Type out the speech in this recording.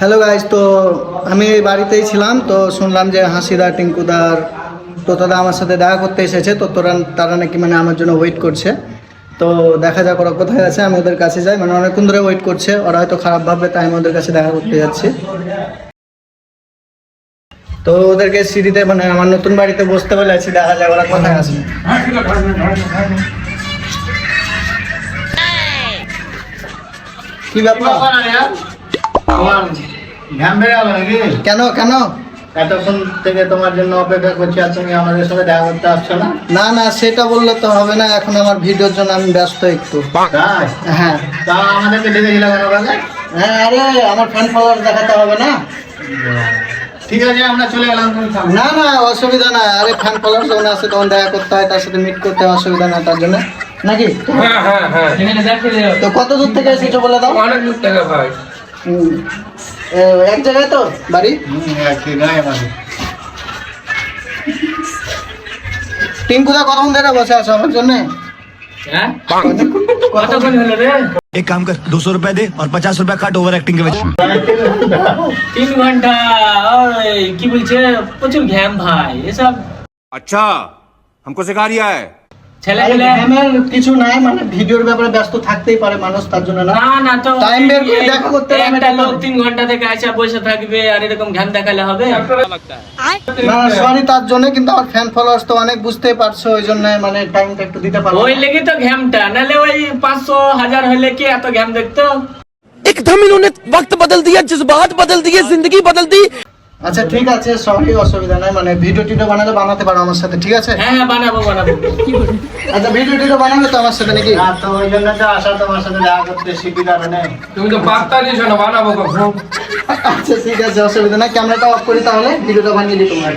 Hello guys তো আমি বাড়িতেই ছিলাম, তো শুনলাম যে হাসিদা টিঙ্কুদার তো তারা আমার সাথে দেখা করতে এসেছে, তো তোরা, তারা নাকি মানে আমার জন্য ওয়েট করছে। তো দেখা যাক ওরা কোথায় আছে, আমি ওদের কাছে যাই। মানে অনেকক্ষণ ধরে ওয়েট করছে, ওরা হয়তো খারাপ ভাববে, তাই আমি ওদের কাছে দেখা করতে যাচ্ছি। তো ওদেরকে সিঁড়িতে মানে আমার নতুন বাড়িতে বসতে বলে বলেছি দেখা যায় ওরা কোথায় আছে। কি ব্যাপার? ঘ্যাম বেড়ে গেল নাকি? কেন কেন? এতক্ষণ থেকে তোমার জন্য অপেক্ষা করছি আর তুমি আমাদের সাথে দেখা করতে আসছো না? না না সেটা বললে তো হবে না এখন আমার ভিডিওর জন্য আমি ব্যস্ত একটু। হ্যাঁ। তা আমাদেরকে ডেকেছিল কেন হ্যাঁ আরে আমার ফ্যান ফলোয়ার দেখাতে হবে না। ঠিক আছে আমরা চলে গেলাম না না অসুবিধা না আরে ফ্যান ফলোয়ার যখন আসে তখন দেখা করতে হয় তার সাথে মিট করতে হয় অসুবিধা না তার জন্য। নাকি? হ্যাঁ হ্যাঁ হ্যাঁ। তো কত দূর থেকে এসেছ বলে দাও। অনেক দূর থেকে ভাই। এক জায়গায় তো বাড়ি হুম, একই গায়ে আমাদের। টিঙ্কুদা কতক্ষণ ধরে বসে আছো আমার জন্য হ্যাঁ কতক্ষণ হলো রে एक काम कर दो सौ रुपए दे और पचास रुपए काट ओवर एक्टिंग के वजह তিন ঘন্টা ওই কি বলছে প্রচুর ঘ্যাম ভাই এসব अच्छा हमको सिखा रिया है ছেলে আরে পেলে আমার কিছু নাই মানে ভিডিওর ব্যাপারে ব্যস্ত থাকতেই পারে মানুষ তার জন্য না না না তো Time বের করে দেখা করতে হবে, একটা এটা লোক তো- তিন ঘন্টা থেকে আসা বসে থাকবে আর এরকম ঘ্যাম দেখালে হবে না সরি তার জন্য কিন্তু আমার ফ্যান ফলোয়ার্স তো অনেক বুঝতেই পারছো ওই জন্য মানে টাইমটা একটু দিতে পারবো ওই লেগে তো ঘ্যামটা নাহলে ওই পাঁচশো হাজার হলে কি এত ঘ্যাম দেখতো एकदम इन्होंने वक्त बदल दिया जज्बात बदल दिए जिंदगी बदल दी আচ্ছা ঠিক আছে সরি অসুবিধা নাই। মানে ভিডিও টিডিও বানালে বানাতে পারো আমার সাথে ঠিক আছে? হ্যাঁ হ্যাঁ বানাবো বানাবো। আচ্ছা ভিডিও টিডিও বানাবে তো আমার সাথে নাকি? আর তো ওই জন্য তো আশা তোমার সাথে দেখা করতে শিখি মানে। তুমি তো পাত্তা দিছো না বানাবো কখন? আচ্ছা ঠিক আছে অসুবিধা নাই। ক্যামেরাটা অফ করি তাহলে ভিডিওটা বানিয়ে দিই তোমার।